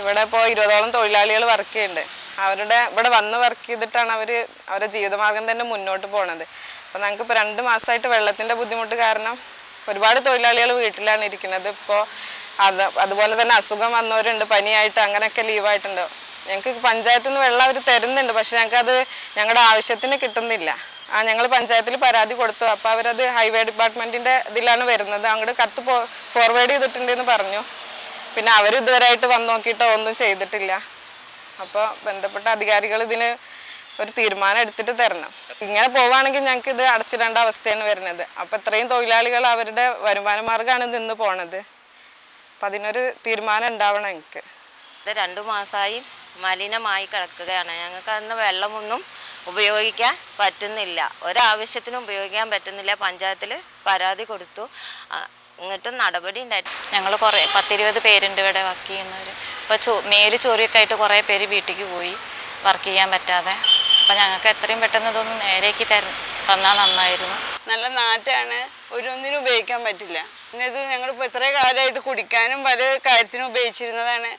ഇവിടെ ഇപ്പോൾ ഇരുപതോളം തൊഴിലാളികൾ വർക്ക് ചെയ്യുന്നുണ്ട്. അവരുടെ ഇവിടെ വന്ന് വർക്ക് ചെയ്തിട്ടാണ് അവർ അവരുടെ ജീവിതമാർഗം തന്നെ മുന്നോട്ട് പോണത്. അപ്പോൾ ഞങ്ങൾക്ക് ഇപ്പോൾ രണ്ട് മാസമായിട്ട് വെള്ളത്തിന്റെ ബുദ്ധിമുട്ട് കാരണം ഒരുപാട് തൊഴിലാളികൾ വീട്ടിലാണ് ഇരിക്കുന്നത്. ഇപ്പോൾ അത് അതുപോലെ തന്നെ അസുഖം വന്നവരുണ്ട് പനിയായിട്ട് അങ്ങനെയൊക്കെ ലീവായിട്ടുണ്ട് ഞങ്ങൾക്ക് പഞ്ചായത്തിൽ നിന്ന് വെള്ളം അവർ തരുന്നുണ്ട് പക്ഷെ ഞങ്ങൾക്കത് ഞങ്ങളുടെ ആവശ്യത്തിന് കിട്ടുന്നില്ല. ആ ഞങ്ങൾ പഞ്ചായത്തിൽ പരാതി കൊടുത്തു. അപ്പോൾ അവരത് ഹൈവേ ഡിപ്പാർട്ട്മെന്റിന്റെ ഇതിലാണ് വരുന്നത്. അങ്ങോട്ട് കത്ത് ഫോർവേഡ് ചെയ്തിട്ടുണ്ടെന്ന് പറഞ്ഞു. പിന്നെ അവർ ഇതുവരെയായിട്ട് വന്നു നോക്കിയിട്ടോ ഒന്നും ചെയ്തിട്ടില്ല. അപ്പോൾ ബന്ധപ്പെട്ട അധികാരികൾ ഇതിന് ഒരു തീരുമാനം എടുത്തിട്ട് തരണം. ഇങ്ങനെ പോവുകയാണെങ്കിൽ ഞങ്ങൾക്ക് ഇത് അടച്ചിടേണ്ട അവസ്ഥയാണ് വരുന്നത്. അപ്പോൾ ഇത്രയും തൊഴിലാളികൾ അവരുടെ വരുമാന മാർഗമാണ് നിന്ന് പോണത്. അപ്പം അതിനൊരു തീരുമാനം ഉണ്ടാവണം എനിക്ക് ഇത് രണ്ടു മാസമായി മലിനമായി കിടക്കുകയാണ്. ഞങ്ങൾക്ക് അന്ന് വെള്ളമൊന്നും ഉപയോഗിക്കാൻ പറ്റുന്നില്ല. ഒരാവശ്യത്തിനും ഉപയോഗിക്കാൻ പറ്റുന്നില്ല. പഞ്ചായത്തിൽ പരാതി കൊടുത്തു. ഇങ്ങോട്ടും നടപടി ഉണ്ടായിട്ട് ഞങ്ങൾ കുറേ പത്തിരുപത് പേരുണ്ട് ഇവിടെ വർക്ക് ചെയ്യുന്നവർ ഇപ്പോൾ ചോ മേൽ ചോറിയൊക്കെ ആയിട്ട് കുറേ പേര് വീട്ടിലേക്ക് പോയി വർക്ക് ചെയ്യാൻ പറ്റാതെ. അപ്പം ഞങ്ങൾക്ക് എത്രയും പെട്ടെന്ന് ഇതൊന്ന് നേരേക്ക് തര തന്നാൽ നന്നായിരുന്നു. നല്ല നാറ്റാണ്. ഒരു ഒന്നിനും ഉപയോഗിക്കാൻ പറ്റില്ല. പിന്നെ ഇത് ഞങ്ങളിപ്പോൾ എത്ര കാലമായിട്ട് കുടിക്കാനും പല കാര്യത്തിനും ഉപയോഗിച്ചിരുന്നതാണ്.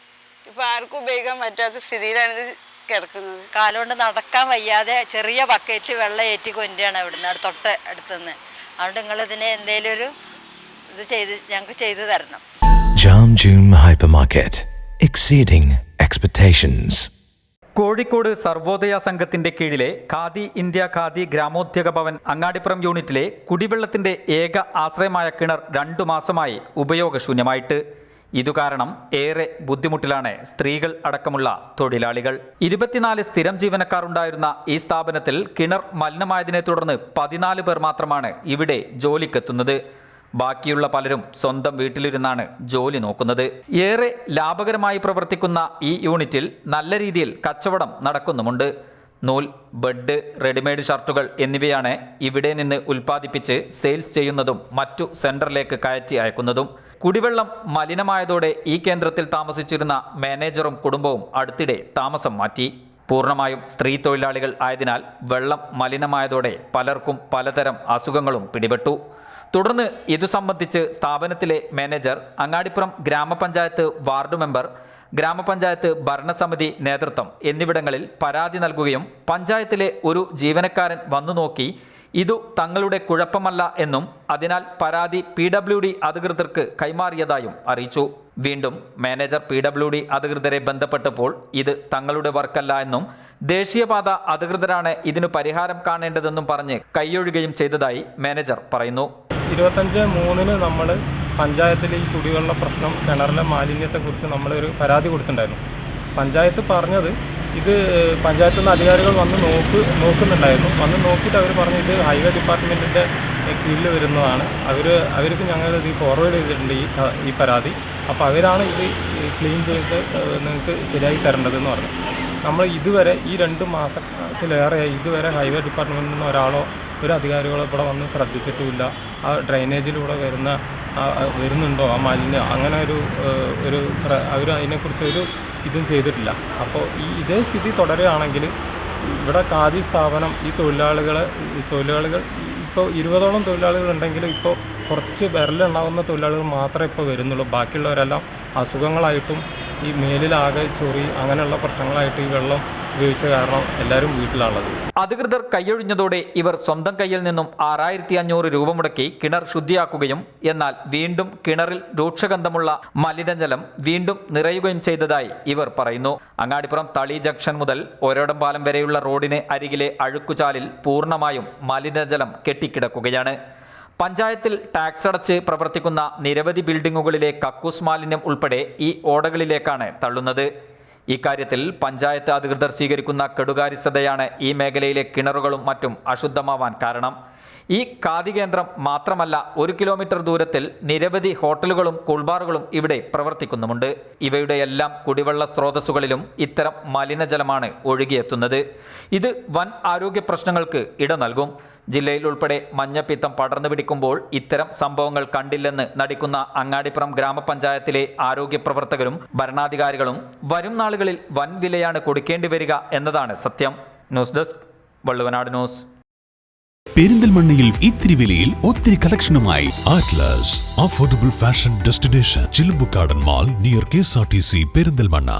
ഇപ്പോൾ ആർക്കും ഉപയോഗിക്കാൻ പറ്റാത്ത സ്ഥിതിയിലാണിത് ഇത് കിടക്കുന്നത്. കാലുകൊണ്ട് നടക്കാൻ വയ്യാതെ ചെറിയ ബക്കറ്റ് വെള്ളം ഏറ്റി കൊണ്ടുവരികയാണ് അവിടുന്ന് അവിടെ തൊട്ട് അടുത്തുനിന്ന് അതുകൊണ്ട് നിങ്ങൾ ഇതിനെ എന്തെങ്കിലും ഒരു ഇത് ചെയ്ത് ഞങ്ങൾക്ക് ചെയ്തു തരണം. Jam Joom hyper market exceeding expectations Kozhikode Sarvodaya സംഘത്തിന്റെ കീഴിലെ ഖാദി ഇന്ത്യ ഖാദി ഗ്രാമോദ്യോഗ ഭവൻ അങ്ങാടിപ്പുറം യൂണിറ്റിലെ കുടിവെള്ളത്തിന്റെ ഏക ആശ്രയമായ കിണർ രണ്ടു മാസമായി ഉപയോഗശൂന്യമായിട്ട്. ഇതുകാരണം ഏറെ ബുദ്ധിമുട്ടിലാണ് സ്ത്രീകൾ അടക്കമുള്ള തൊഴിലാളികൾ. ഇരുപത്തിനാല് സ്ഥിരം ജീവനക്കാർ ഉണ്ടായിരുന്ന ഈ സ്ഥാപനത്തിൽ കിണർ മലിനമായതിനെ തുടർന്ന് പതിനാല് പേർ മാത്രമാണ് ഇവിടെ ജോലിക്കെത്തുന്നത്. ബാക്കിയുള്ള പലരും സ്വന്തം വീട്ടിലിരുന്നാണ് ജോലി നോക്കുന്നത്. ഏറെ ലാഭകരമായി പ്രവർത്തിക്കുന്ന ഈ യൂണിറ്റിൽ നല്ല രീതിയിൽ കച്ചവടം നടക്കുന്നുമുണ്ട്. നൂൽ ബെഡ് റെഡിമെയ്ഡ് ഷർട്ടുകൾ എന്നിവയാണ് ഇവിടെ നിന്ന് ഉൽപ്പാദിപ്പിച്ച് സെയിൽസ് ചെയ്യുന്നതും മറ്റു സെന്ററിലേക്ക് കയറ്റി അയക്കുന്നതും. കുടിവെള്ളം മലിനമായതോടെ ഈ കേന്ദ്രത്തിൽ താമസിച്ചിരുന്ന മാനേജറും കുടുംബവും അടുത്തിടെ താമസം മാറ്റി. പൂർണമായും സ്ത്രീ തൊഴിലാളികൾ ആയതിനാൽ വെള്ളം മലിനമായതോടെ പലർക്കും പലതരം അസുഖങ്ങളും പിടിപെട്ടു. തുടർന്ന് ഇതു സംബന്ധിച്ച് സ്ഥാപനത്തിലെ മാനേജർ അങ്ങാടിപ്പുറം ഗ്രാമപഞ്ചായത്ത് വാർഡ് മെമ്പർ ഗ്രാമപഞ്ചായത്ത് ഭരണസമിതി നേതൃത്വം എന്നിവിടങ്ങളിൽ പരാതി നൽകുകയും പഞ്ചായത്തിലെ ഒരു ജീവനക്കാരൻ വന്നു നോക്കി ഇതു തങ്ങളുടെ കുഴപ്പമല്ല എന്നും അതിനാൽ പരാതി പി ഡബ്ല്യു ഡി അധികൃതർക്ക് കൈമാറിയതായും അറിയിച്ചു. വീണ്ടും മാനേജർ പി ഡബ്ല്യു ഡി അധികൃതരെ ബന്ധപ്പെട്ടപ്പോൾ ഇത് തങ്ങളുടെ വർക്കല്ല എന്നും ദേശീയപാത അധികൃതരാണ് ഇതിനു പരിഹാരം കാണേണ്ടതെന്നും പറഞ്ഞ് കൈയൊഴുകയും ചെയ്തതായി മാനേജർ പറയുന്നു. ഇരുപത്തഞ്ച് മൂന്നിന് നമ്മൾ പഞ്ചായത്തിൽ ഈ കുടിവെള്ള പ്രശ്നം കിണറിലെ മാലിന്യത്തെക്കുറിച്ച് നമ്മളൊരു പരാതി കൊടുത്തിട്ടുണ്ടായിരുന്നു. പഞ്ചായത്ത് പറഞ്ഞത് ഇത് പഞ്ചായത്തിൽ നിന്ന് അധികാരികൾ വന്ന് നോക്ക് നോക്കുന്നുണ്ടായിരുന്നു. വന്ന് നോക്കിയിട്ട് അവർ പറഞ്ഞു ഇത് ഹൈവേ ഡിപ്പാർട്ട്മെന്റിന്റെ കീഴിൽ വരുന്നതാണ്. അവർ അവർക്ക് ഞങ്ങൾ ഇത് ഫോർവേഡ് ചെയ്തിട്ടുണ്ട് ഈ ഈ പരാതി. അപ്പോൾ അവരാണ് ഇത് ക്ലീൻ ചെയ്ത് നിങ്ങൾക്ക് ശരിയായി തരേണ്ടതെന്ന് പറഞ്ഞു. നമ്മൾ ഇതുവരെ ഈ രണ്ട് മാസത്തിലേറെ ഇതുവരെ ഹൈവേ ഡിപ്പാർട്ട്മെന്റിൽ നിന്ന് ഒരാളോ ഒരു അധികാരികളും ഇവിടെ വന്ന് ശ്രദ്ധിച്ചിട്ടുമില്ല. ആ ഡ്രൈനേജിലൂടെ വരുന്ന വരുന്നുണ്ടോ ആ മാലിന്യം? അങ്ങനെ ഒരു ഒരു അവർ അതിനെക്കുറിച്ച് ഒരു ഇതും ചെയ്തിട്ടില്ല. അപ്പോൾ ഈ ഇതേ സ്ഥിതി തുടരുകയാണെങ്കിൽ ഇവിടെ ഖാദി സ്ഥാപനം ഈ തൊഴിലാളികളെ തൊഴിലാളികൾ ഇപ്പോൾ ഇരുപതോളം തൊഴിലാളികൾ ഇപ്പോൾ കുറച്ച് വിരലുണ്ടാകുന്ന തൊഴിലാളികൾ മാത്രമേ ഇപ്പോൾ വരുന്നുള്ളൂ. ബാക്കിയുള്ളവരെല്ലാം അസുഖങ്ങളായിട്ടും ഈ മേലിലാകെ ചൊറി അങ്ങനെയുള്ള പ്രശ്നങ്ങളായിട്ട് ഈ വെള്ളം ഉപയോഗിച്ച കാരണം എല്ലാവരും വീട്ടിലാണുള്ളത്. അധികൃതർ കൈയൊഴിഞ്ഞതോടെ ഇവർ സ്വന്തം കയ്യിൽ നിന്നും ആറായിരത്തി അഞ്ഞൂറ് രൂപ മുടക്കി കിണർ ശുദ്ധിയാക്കുകയും എന്നാൽ വീണ്ടും കിണറിൽ രൂക്ഷഗന്ധമുള്ള മലിനജലം വീണ്ടും നിറയുകയും ചെയ്തതായി ഇവർ പറയുന്നു. അങ്ങാടിപ്പുറം തളി ജംഗ്ഷൻ മുതൽ ഒരോടം പാലം വരെയുള്ള റോഡിന് അരികിലെ അഴുക്കുചാലിൽ പൂർണമായും മലിനജലം കെട്ടിക്കിടക്കുകയാണ്. പഞ്ചായത്തിൽ ടാക്സ് അടച്ച് പ്രവർത്തിക്കുന്ന നിരവധി ബിൽഡിംഗുകളിലെ കക്കൂസ് മാലിന്യം ഉൾപ്പെടെ ഈ ഓടകളിലേക്കാണ് തള്ളുന്നത്. ഇക്കാര്യത്തിൽ പഞ്ചായത്ത് അധികൃതർ സ്വീകരിക്കുന്ന കെടുകാര്യസ്ഥതയാണ് ഈ മേഖലയിലെ കിണറുകളും മറ്റും അശുദ്ധമാവാൻ കാരണം. ഈ ഖാദി കേന്ദ്രം മാത്രമല്ല ഒരു കിലോമീറ്റർ ദൂരത്തിൽ നിരവധി ഹോട്ടലുകളും കൂൾബാറുകളും ഇവിടെ പ്രവർത്തിക്കുന്നുമുണ്ട്. ഇവയുടെ എല്ലാം കുടിവെള്ള സ്രോതസ്സുകളിലും ഇത്തരം മലിനജലമാണ് ഒഴുകിയെത്തുന്നത്. ഇത് വൻ ആരോഗ്യ പ്രശ്നങ്ങൾക്ക് ഇട നൽകും. ജില്ലയിൽ ഉൾപ്പെടെ മഞ്ഞപ്പിത്തം പടർന്നു പിടിക്കുമ്പോൾ ഇത്തരം സംഭവങ്ങൾ കണ്ടില്ലെന്ന് നടിക്കുന്ന അങ്ങാടിപ്പുറം ഗ്രാമപഞ്ചായത്തിലെ ആരോഗ്യ പ്രവർത്തകരും ഭരണാധികാരികളും വരും നാളുകളിൽ വൻ വിലയാണ് കൊടുക്കേണ്ടി വരിക എന്നതാണ് സത്യം. News desk Valluvanad news. പെരിന്തൽമണ്ണയിൽ ഇത്തിരി വിലയിൽ ഒത്തിരി കളക്ഷനുമായി Atlas affordable fashion destination Chilumbukkadan mall near K S R T C Perinthalmanna.